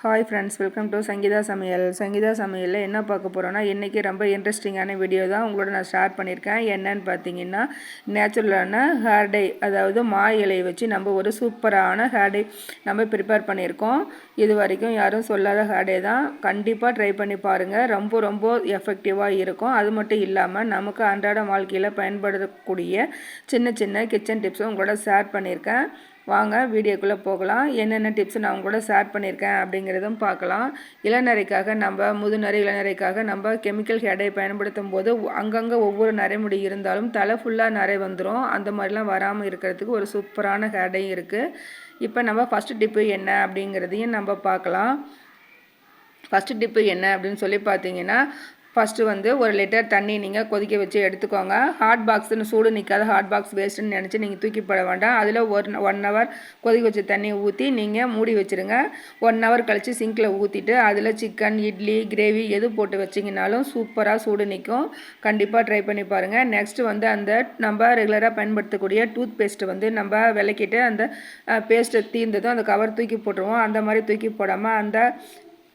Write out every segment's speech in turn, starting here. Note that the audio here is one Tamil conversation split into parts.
Hi friends welcome to Sangeetha Samayal Sangeetha சமையலில் என்ன பார்க்க போகிறோன்னா இன்றைக்கி ரொம்ப இன்ட்ரெஸ்டிங்கான வீடியோ தான் உங்களோட நான் ஷேர் பண்ணியிருக்கேன். என்னன்னு பார்த்தீங்கன்னா நேச்சுரலான ஹேர் டை அதாவது மா இலையை வச்சு நம்ம ஒரு சூப்பரான ஹேர் டை நம்ம ப்ரிப்பேர் பண்ணியிருக்கோம். இது வரைக்கும் யாரும் சொல்லாத ஹேர் டை தான். கண்டிப்பாக ட்ரை பண்ணி பாருங்கள் ரொம்ப ரொம்ப எஃபெக்டிவாக இருக்கும். அது மட்டும் இல்லாமல் நமக்கு அன்றாட வாழ்க்கையில் பயன்படுத்தக்கூடிய சின்ன சின்ன கிச்சன் டிப்ஸும் உங்களோட ஷேர் பண்ணியிருக்கேன். வாங்க வீடியோக்குள்ளே போகலாம். என்னென்ன டிப்ஸ் நான் கூட ஷேர் பண்ணியிருக்கேன் அப்படிங்கிறதும் பார்க்கலாம். இளநரைக்காக நம்ம முதுநரை இளநரைக்காக நம்ம கெமிக்கல் ஹேடை பயன்படுத்தும் போது அங்கங்கே ஒவ்வொரு நரைமுடி இருந்தாலும் தலை ஃபுல்லாக நரை வந்துடும் அந்த மாதிரிலாம் வராமல் இருக்கிறதுக்கு ஒரு சூப்பரான ஹேடையும் இருக்குது இப்போ நம்ம ஃபஸ்ட்டு டிப்பு என்ன அப்படிங்கிறதையும் நம்ம பார்க்கலாம். ஃபஸ்ட்டு டிப்பு என்ன அப்படின்னு சொல்லி பார்த்தீங்கன்னா ஃபஸ்ட்டு வந்து ஒரு லிட்டர் தண்ணி நீங்கள் கொதிக்க வச்சு எடுத்துக்கோங்க. ஹாட் பாக்ஸ்னு சூடு நிற்காத ஹாட் பாக்ஸ் வேஸ்ட்டுன்னு நினச்சி நீங்கள் தூக்கி போட வேண்டாம். அதில் ஒரு ஒன் ஹவர் கொதிக்க வச்ச தண்ணியை ஊற்றி நீங்கள் மூடி வச்சுருங்க. ஒன் ஹவர் கழித்து சிங்கில் ஊற்றிட்டு அதில் சிக்கன் இட்லி கிரேவி எது போட்டு வச்சிங்கனாலும் சூப்பராக சூடு நிற்கும் கண்டிப்பாக ட்ரை பண்ணி பாருங்கள் நெக்ஸ்ட்டு வந்து அந்த நம்ம ரெகுலராக பயன்படுத்தக்கூடிய டூத் பேஸ்ட்டு வந்து நம்ம விளக்கிட்டு அந்த பேஸ்ட்டை தீர்ந்ததும் அந்த கவர் தூக்கி போட்டுருவோம். அந்த மாதிரி தூக்கி போடாமல் அந்த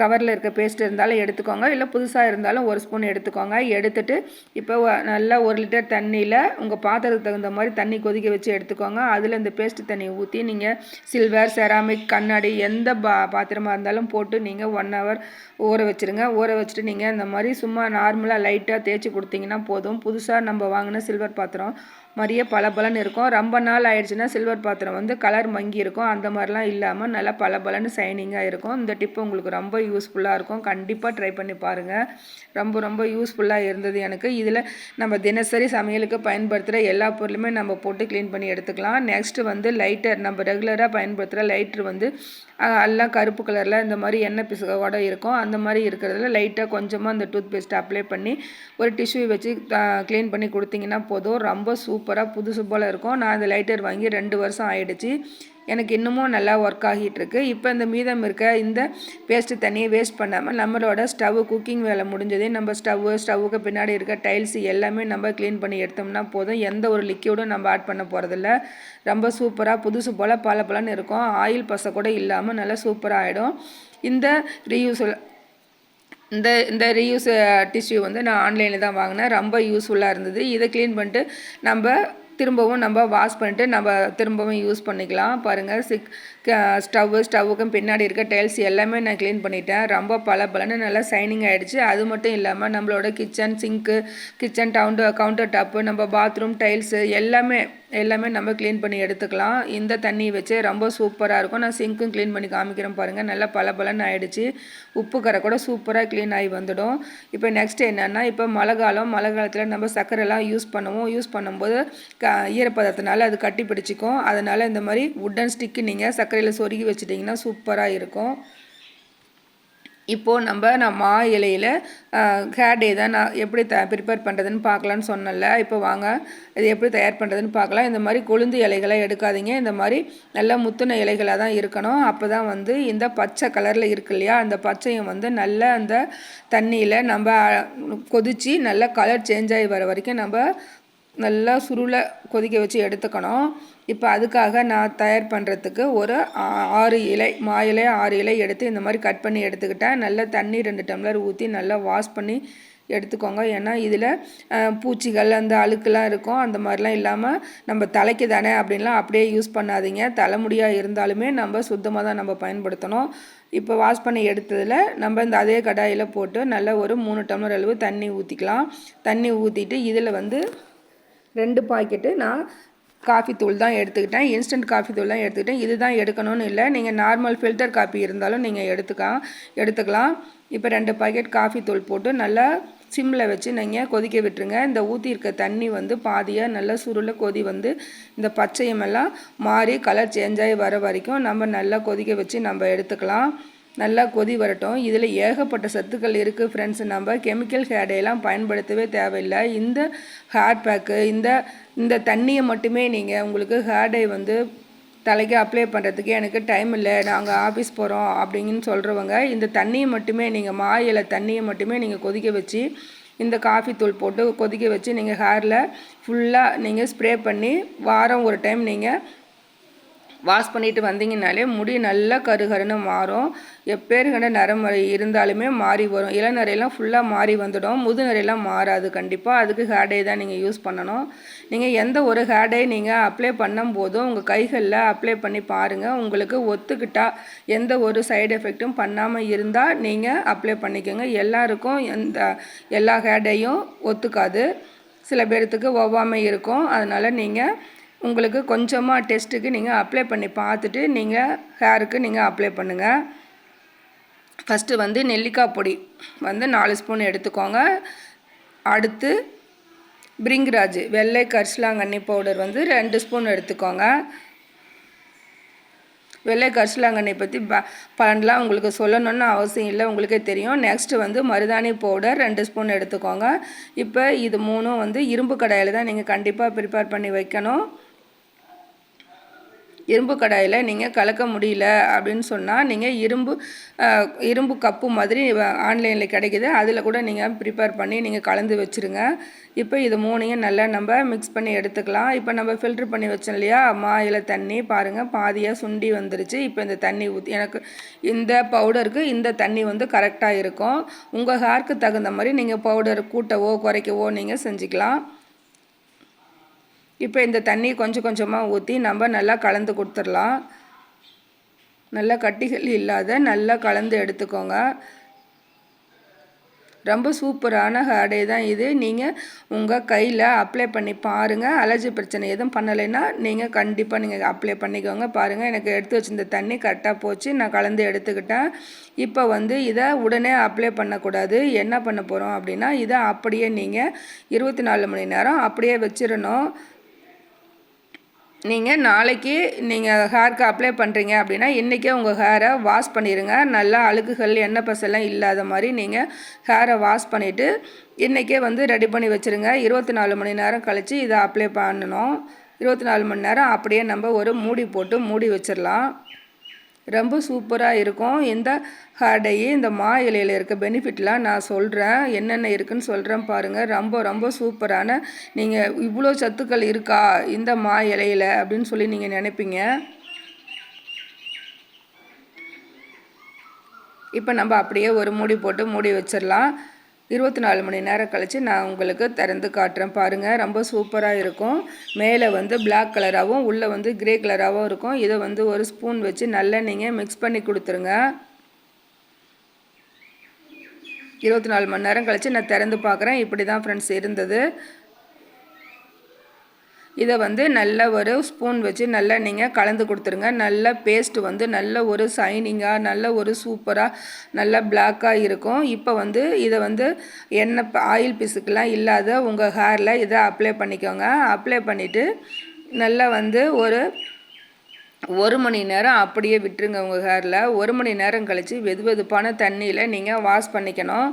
கவரில் இருக்க பேஸ்ட் இருந்தாலும் எடுத்துக்கோங்க. இல்லை புதுசாக இருந்தாலும் ஒரு ஸ்பூன் எடுத்துக்கோங்க. எடுத்துட்டு இப்போ நல்லா ஒரு லிட்டர் தண்ணியில் உங்கள் பாத்திரத்துக்கு தகுந்த மாதிரி தண்ணி கொதிக்க வச்சு எடுத்துக்கோங்க. அதில் இந்த பேஸ்ட் தண்ணியை ஊற்றி நீங்கள் சில்வர் செராமிக் கண்ணாடி எந்த பா பாத்திரமாக இருந்தாலும் போட்டு நீங்கள் ஒன் ஹவர் ஊற வச்சுருங்க. ஊற வச்சுட்டு நீங்கள் இந்த மாதிரி சும்மா நார்மலாக லைட்டாக தேய்ச்சி கொடுத்தீங்கன்னா போதும். புதுசாக நம்ம வாங்கின சில்வர் பாத்திரம் மாதிரியே பல இருக்கும். ரொம்ப நாள் ஆயிடுச்சுன்னா சில்வர் பாத்திரம் வந்து கலர் மங்கி இருக்கும். அந்த மாதிரிலாம் இல்லாமல் நல்லா பல பலன்னு சைனிங்காக இருக்கும். இந்த டிப்பு உங்களுக்கு ரொம்ப யூஸ்ஃபுல்லாக இருக்கும். கண்டிப்பாக ட்ரை பண்ணி பாருங்கள் ரொம்ப ரொம்ப யூஸ்ஃபுல்லாக இருந்தது எனக்கு. இதில் நம்ம தினசரி சமையலுக்கு பயன்படுத்துகிற எல்லா பொருளுமே நம்ம போட்டு க்ளீன் பண்ணி எடுத்துக்கலாம். நெக்ஸ்ட்டு வந்து லைட்டர் நம்ம ரெகுலராக பயன்படுத்துகிற லைட்ரு வந்து எல்லாம் கருப்பு கலரில் இந்த மாதிரி எண்ணெய் பிசுகோட இருக்கும். அந்த மாதிரி இருக்கிறதுல லைட்டாக கொஞ்சமாக அந்த டூத் பேஸ்ட்டை அப்ளை பண்ணி ஒரு டிஷ்யூ வச்சு க்ளீன் பண்ணி கொடுத்தீங்கன்னா போதும். ரொம்ப சூப்பராக புதுசு போல் இருக்கும். நான் அந்த லைட்டர் வாங்கி ரெண்டு வருஷம் ஆயிடுச்சு. எனக்கு இன்னமும் நல்லா ஒர்க் ஆகிட்டுருக்கு. இப்போ இந்த மீதம் இருக்க இந்த பேஸ்ட்டு தண்ணியை வேஸ்ட் பண்ணாமல் நம்மளோட ஸ்டவ் குக்கிங் வேலை முடிஞ்சதே நம்ம ஸ்டவ்வு ஸ்டவ்வுக்கு பின்னாடி இருக்க டைல்ஸ் எல்லாமே நம்ம க்ளீன் பண்ணி எடுத்தோம்னா போதும். எந்த ஒரு லிக்யூடும் நம்ம ஆட் பண்ண போகிறதில்ல ரொம்ப சூப்பராக புதுசு போல் பல பலன்னு இருக்கும். ஆயில் பசை கூட இல்லாமல் நல்லா சூப்பராக ஆகிடும் இந்த ரீயூஸ் இந்த இந்த ரீயூஸ் டிஷ்யூ uh, வந்து நான் ஆன்லைனில் தான் வாங்கினேன். ரொம்ப யூஸ்ஃபுல்லாக இருந்தது. இதை க்ளீன் பண்ணிட்டு நம்ம திரும்பவும் நம்ம வாஷ் பண்ணிட்டு நம்ம திரும்பவும் யூஸ் பண்ணிக்கலாம். பாருங்கள் சிக் ஸ்டவ்வு ஸ்டவ்வுக்கும் பின்னாடி இருக்க டைல்ஸ் எல்லாமே நான் க்ளீன் பண்ணிட்டேன். ரொம்ப பல பலன்னு நல்லா சைனிங் ஆகிடுச்சு அது மட்டும் இல்லாமல் நம்மளோட கிச்சன் சிங்க்கு கிச்சன் டவுண்டு கவுண்டர் டாப்பு நம்ம பாத்ரூம் டைல்ஸு எல்லாமே எல்லாமே நம்ம க்ளீன் பண்ணி எடுத்துக்கலாம். இந்த தண்ணி வச்சு ரொம்ப சூப்பராக இருக்கும். நான் சிங்க்கும் க்ளீன் பண்ணி காமிக்கிறேன் பாருங்கள் நல்லா பல பலன்னு ஆகிடுச்சு உப்பு கரை கூட சூப்பராக க்ளீன் ஆகி வந்துடும். இப்போ நெக்ஸ்ட் என்னென்னா இப்போ மழை காலம் மழை காலத்தில் நம்ம சர்க்கரைலாம் யூஸ் பண்ணுவோம். யூஸ் பண்ணும்போது க ஈரப்பதத்தினால அது கட்டி பிடிச்சிக்கும். அதனால் இந்த மாதிரி உட்டன் ஸ்டிக்கு நீங்கள் சர்க்கரையில் சொருகி வச்சுட்டிங்கன்னா சூப்பராக இருக்கும். இப்போது நம்ம நான் மா இலையில் ஹேர் டே தான் நான் எப்படி த ப்ரிப்பேர் பண்ணுறதுன்னு பார்க்கலான்னு சொன்னல இப்போ வாங்க இது எப்படி தயார் பண்ணுறதுன்னு பார்க்கலாம். இந்த மாதிரி கொழுந்து இலைகளை எடுக்காதீங்க. இந்த மாதிரி நல்லா முத்துன இலைகளாக தான் இருக்கணும். அப்போ தான் வந்து இந்த பச்சை கலரில் இருக்கு இல்லையா? அந்த பச்சையும் வந்து நல்ல அந்த தண்ணியில் நம்ம கொதித்து நல்லா கலர் சேஞ்ச் ஆகி வர வரைக்கும் நம்ம நல்லா சுருளை கொதிக்க வச்சு எடுத்துக்கணும். இப்போ அதுக்காக நான் தயார் பண்ணுறதுக்கு ஒரு ஆறு இலை மா இலை ஆறு இலை எடுத்து இந்த மாதிரி கட் பண்ணி எடுத்துக்கிட்டேன். நல்லா தண்ணி ரெண்டு டம்ளர் ஊற்றி நல்லா வாஷ் பண்ணி எடுத்துக்கோங்க. ஏன்னா இதில் பூச்சிகள் அந்த அழுக்கெல்லாம் இருக்கும். அந்த மாதிரிலாம் இல்லாமல் நம்ம தலைக்கு தானே அப்படின்லாம் அப்படியே யூஸ் பண்ணாதீங்க. தலைமுடியாக இருந்தாலுமே நம்ம சுத்தமாக தான் நம்ம பயன்படுத்தணும். இப்போ வாஷ் பண்ணி எடுத்ததில் நம்ம இந்த அதே கடாயில் போட்டு நல்லா ஒரு மூணு டம்ளர் அளவு தண்ணி ஊற்றிக்கலாம் தண்ணி ஊற்றிட்டு இதில் வந்து ரெண்டு பாக்கெட்டு நான் காஃபி தூள் தான் எடுத்துக்கிட்டேன். இன்ஸ்டன்ட் காஃபி தூள் தான் எடுத்துக்கிட்டேன். இது தான் எடுக்கணும்னு இல்லை. நீங்கள் நார்மல் ஃபில்டர் காஃபி இருந்தாலும் நீங்கள் எடுத்துக்கலாம். எடுத்துக்கலாம். இப்போ ரெண்டு பாக்கெட் காஃபி தூள் போட்டு நல்லா சிம்மில் வச்சு நீங்கள் கொதிக்க விட்டுருங்க. இந்த ஊற்றி இருக்க தண்ணி வந்து பாதியாக நல்லா சுருள கொதி வந்து இந்த பச்சையமெல்லாம் மாறி கலர் சேஞ்ச் ஆகி வர வரைக்கும் நம்ம நல்லா கொதிக்க வச்சு நம்ம எடுத்துக்கலாம். நல்லா கொதி வரட்டும். இதில் ஏகப்பட்ட சத்துக்கள் இருக்குது ஃப்ரெண்ட்ஸ் நம்ம கெமிக்கல் ஹேடையெல்லாம் பயன்படுத்தவே தேவையில்லை. இந்த ஹேர் பேக்கு இந்த இந்த தண்ணியை மட்டுமே நீங்கள் உங்களுக்கு ஹேர் டை வந்து தலைக்கு அப்ளை பண்ணுறதுக்கு எனக்கு டைம் இல்லை. நாங்கள் ஆஃபீஸ் போகிறோம் அப்படின்னு சொல்கிறவங்க இந்த தண்ணியை மட்டுமே நீங்கள் மாயில தண்ணியை மட்டுமே நீங்கள் கொதிக்க வச்சு இந்த காஃபி தூள் போட்டு கொதிக்க வச்சு நீங்கள் ஹேரில் ஃபுல்லாக நீங்கள் ஸ்ப்ரே பண்ணி வாரம் ஒரு டைம் நீங்கள் வாஷ் பண்ணிட்டு வந்தீங்கனாலே முடி நல்லா கருகருன்னு மாறும். எப்பேருக்கிட்ட நரமுறை இருந்தாலுமே மாறி வரும். இளநரையெல்லாம் ஃபுல்லாக மாறி வந்துடும். முதுநரையெல்லாம் மாறாது கண்டிப்பாக அதுக்கு ஹேர் தான் நீங்கள் யூஸ் பண்ணணும். நீங்கள் எந்த ஒரு ஹேர் நீங்கள் அப்ளை பண்ணும் போதும் உங்கள் கைகளில் அப்ளை பண்ணி பாருங்கள் உங்களுக்கு ஒத்துக்கிட்டால் எந்த ஒரு சைடு எஃபெக்ட்டும் பண்ணாமல் இருந்தால் நீங்கள் அப்ளை பண்ணிக்கோங்க. எல்லாருக்கும் எந்த எல்லா ஹேர் ஒத்துக்காது. சில பேர்த்துக்கு ஒவ்வாமை இருக்கும். அதனால் நீங்கள் உங்களுக்கு கொஞ்சமாக டெஸ்ட்டுக்கு நீங்கள் அப்ளை பண்ணி பார்த்துட்டு நீங்கள் ஹேருக்கு நீங்கள் அப்ளை பண்ணுங்கள் ஃபஸ்ட்டு வந்து நெல்லிக்காய் பொடி வந்து நாலு ஸ்பூன் எடுத்துக்கோங்க. அடுத்து பிரிங்கராஜ் வெள்ளை கரிசலாங்கண்ணி பவுடர் வந்து ரெண்டு ஸ்பூன் எடுத்துக்கோங்க. வெள்ளை கரிசலாங்கண்ணி பற்றி ப பலன்லாம் உங்களுக்கு சொல்லணும்னு அவசியம் இல்லை உங்களுக்கே தெரியும். நெக்ஸ்ட்டு வந்து மருதாணி பவுடர் ரெண்டு ஸ்பூன் எடுத்துக்கோங்க. இப்போ இது மூணும் வந்து இரும்பு கடாயில் தான் நீங்கள் கண்டிப்பாக ப்ரிப்பேர் பண்ணி வைக்கணும். இரும்பு கடாயில் நீங்கள் கலக்க முடியல அப்படின்னு சொன்னால் நீங்கள் இரும்பு இரும்பு கப்பு மாதிரி ஆன்லைனில் கிடைக்கிது. அதில் கூட நீங்கள் ப்ரிப்பேர் பண்ணி நீங்கள் கலந்து வச்சுருங்க. இப்போ இது மூணையும் நல்லா நம்ம மிக்ஸ் பண்ணி எடுத்துக்கலாம். இப்போ நம்ம ஃபில்ட்ரு பண்ணி வச்சோம் இல்லையா? மாயில் தண்ணி பாருங்கள் பாதியாக சுண்டி வந்துருச்சு. இப்போ இந்த தண்ணி ஊற்றி எனக்கு இந்த பவுடருக்கு இந்த தண்ணி வந்து கரெக்டாக இருக்கும். உங்கள் ஹேர்க்கு தகுந்த மாதிரி நீங்கள் பவுடர் கூட்டவோ குறைக்கவோ நீங்கள் செஞ்சுக்கலாம். இப்போ இந்த தண்ணி கொஞ்சம் கொஞ்சமாக ஊற்றி நம்ம நல்லா கலந்து கொடுத்துடலாம். நல்லா கட்டிகள் இல்லாத நல்லா கலந்து எடுத்துக்கோங்க. ரொம்ப சூப்பரான ஹேடே தான் இது. நீங்கள் உங்கள் கையில் அப்ளை பண்ணி பாருங்கள் அலர்ஜி பிரச்சனை எதுவும் பண்ணலைன்னா நீங்கள் கண்டிப்பாக நீங்கள் அப்ளை பண்ணிக்கோங்க. பாருங்கள் எனக்கு எடுத்து வச்சிருந்த தண்ணி கரெக்டாக போச்சு. நான் கலந்து எடுத்துக்கிட்டேன். இப்போ வந்து இதை உடனே அப்ளை பண்ணக்கூடாது. என்ன பண்ண போகிறோம் அப்படின்னா இதை அப்படியே நீங்கள் இருபத்தி நாலு மணி நேரம் அப்படியே வச்சிடணும் நீங்கள் நாளைக்கு நீங்கள் ஹேருக்கு அப்ளை பண்ணுறீங்க அப்படின்னா இன்றைக்கே உங்கள் ஹேரை வாஷ் பண்ணிடுங்க நல்லா அழுக்குகள் எண்ணெய் பசெல்லாம் இல்லாத மாதிரி நீங்கள் ஹேரை வாஷ் பண்ணிவிட்டு இன்றைக்கே வந்து ரெடி பண்ணி வச்சுருங்க. இருபத்தி நாலு மணி நேரம் கழித்து இதை அப்ளை பண்ணணும். இருபத்தி நாலு மணி நேரம் அப்படியே நம்ம ஒரு மூடி போட்டு மூடி வச்சிடலாம் ரொம்ப சூப்பராக இருக்கும். இந்த ஹேர் இந்த மா இலையில் இருக்க பெனிஃபிட்லாம் நான் சொல்கிறேன் என்னென்ன இருக்குதுன்னு சொல்கிறேன் பாருங்கள் ரொம்ப ரொம்ப சூப்பரான நீங்கள் இவ்வளோ சத்துக்கள் இருக்கா இந்த மா இலையில் அப்படின்னு சொல்லி நீங்கள் நினைப்பீங்க. இப்போ நம்ம அப்படியே ஒரு மூடி போட்டு மூடி வச்சிடலாம். இருபத்தி நாலு மணி நேரம் கழித்து நான் உங்களுக்கு திறந்து காட்டுறேன். பாருங்கள் ரொம்ப சூப்பராக இருக்கும். மேலே வந்து பிளாக் கலராகவும் உள்ளே வந்து கிரே கலராகவும் இருக்கும். இதை வந்து ஒரு ஸ்பூன் வச்சு நல்லா நீங்கள் மிக்ஸ் பண்ணி கொடுத்துருங்க. இருபத்தி நாலு மணி நேரம் கழித்து நான் திறந்து பார்க்குறேன். இப்படி தான் ஃப்ரெண்ட்ஸ் இருந்தது. இதை வந்து நல்ல ஒரு ஸ்பூன் வச்சு நல்லா நீங்கள் கலந்து கொடுத்துருங்க. நல்ல பேஸ்ட் வந்து நல்ல ஒரு சைனிங்காக நல்ல ஒரு சூப்பராக நல்ல பிளாக்காக இருக்கும். இப்போ வந்து இதை வந்து எண்ணெய் ஆயில் பிசுக்கெலாம் இல்லாத உங்கள் ஹேரில் இதை அப்ளை பண்ணிக்கோங்க. அப்ளை பண்ணிவிட்டு நல்லா வந்து ஒரு ஒரு மணி நேரம் அப்படியே விட்டுருங்க உங்கள் ஹேரில் ஒரு மணி நேரம் கழித்து வெது வெதுப்பான தண்ணியில் நீங்கள் வாஷ் பண்ணிக்கணும்.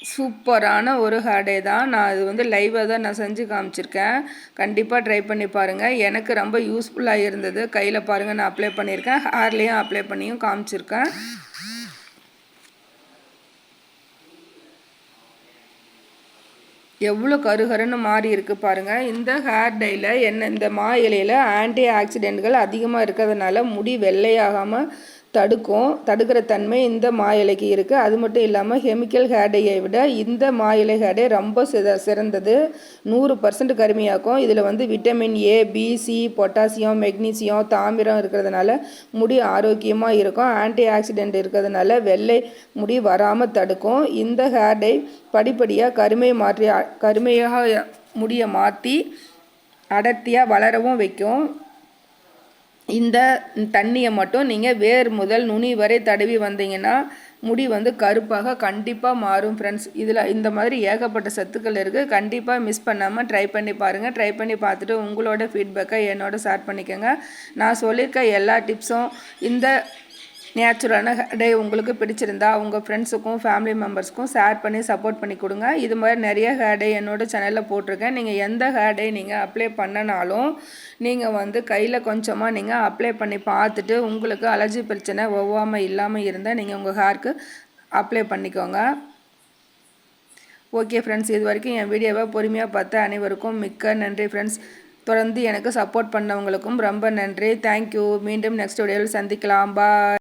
சூப்பரான ஒரு ஹேர்டே தான். நான் இது வந்து லைவாக தான் நான் செஞ்சு காமிச்சிருக்கேன். கண்டிப்பாக ட்ரை பண்ணி பாருங்கள் எனக்கு ரொம்ப யூஸ்ஃபுல்லாக இருந்தது. கையில் பாருங்கள் நான் அப்ளை பண்ணியிருக்கேன் ஹேர்லேயும் அப்ளை பண்ணியும் காமிச்சிருக்கேன். எவ்வளோ கருகருன்னு மாறி இருக்குது பாருங்கள் இந்த ஹேர் டையில் என்ன இந்த மா இலையில் ஆன்டி ஆக்சிடென்ட்கள் அதிகமாக இருக்கிறதுனால முடி வெள்ளையாகாமல் தடுக்கும் தடுக்கிற தன்மை இந்த மா இலைக்கு இருக்குது அது மட்டும் இல்லாமல் கெமிக்கல் ஹேடையை விட இந்த மா இலை ஹேடை ரொம்ப சித சிறந்தது. நூறு பர்சன்ட் கருமையாக்கும். இதில் வந்து vitamin A B C potassium magnesium தாமிரம் இருக்கிறதுனால முடி ஆரோக்கியமாக இருக்கும். ஆன்டி ஆக்சிடென்ட் இருக்கிறதுனால வெள்ளை முடி வராமல் தடுக்கும். இந்த ஹேர்டை படிப்படியாக கருமை மாற்றி கருமையாக முடியை மாற்றி அடர்த்தியாக வளரவும் வைக்கும். இந்த தண்ணியை மட்டும் நீங்கள் வேர் முதல் நுனி வரை தடவி வந்தீங்கன்னா முடி வந்து கருப்பாக கண்டிப்பாக மாறும் ஃப்ரெண்ட்ஸ் இதில் இந்த மாதிரி ஏகப்பட்ட சத்துக்கள் இருக்குது கண்டிப்பாக மிஸ் பண்ணாமல் ட்ரை பண்ணி பாருங்கள் ட்ரை பண்ணி பார்த்துட்டு உங்களோட ஃபீட்பேக்கை என்னோட ஷேர் பண்ணிக்கோங்க. நான் சொல்லியிருக்க எல்லா டிப்ஸும் இந்த நேச்சுரலான டே உங்களுக்கு பிடிச்சிருந்தா உங்கள் ஃப்ரெண்ட்ஸுக்கும் ஃபேமிலி மெம்பர்ஸ்க்கும் ஷேர் பண்ணி சப்போர்ட் பண்ணி கொடுங்க. இது மாதிரி நிறைய ஹேர் டே என்னோடய சேனலில் போட்டிருக்கேன். நீங்கள் எந்த ஹேர் டே நீங்கள் அப்ளை பண்ணனாலும் நீங்கள் வந்து கையில் கொஞ்சமாக நீங்கள் அப்ளை பண்ணி பார்த்துட்டு உங்களுக்கு அலர்ஜி பிரச்சனை ஒவ்வாமல் இல்லாமல் இருந்தால் நீங்கள் உங்கள் ஹேருக்கு அப்ளை பண்ணிக்கோங்க. ஓகே ஃப்ரெண்ட்ஸ் இது வரைக்கும் என் வீடியோவை பொறுமையாக பார்த்த அனைவருக்கும் மிக்க நன்றி ஃப்ரெண்ட்ஸ் தொடர்ந்து எனக்கு சப்போர்ட் பண்ணவங்களுக்கும் ரொம்ப நன்றி. தேங்க்யூ மீண்டும் நெக்ஸ்ட் வீடியோவில் சந்திக்கலாம். பாய்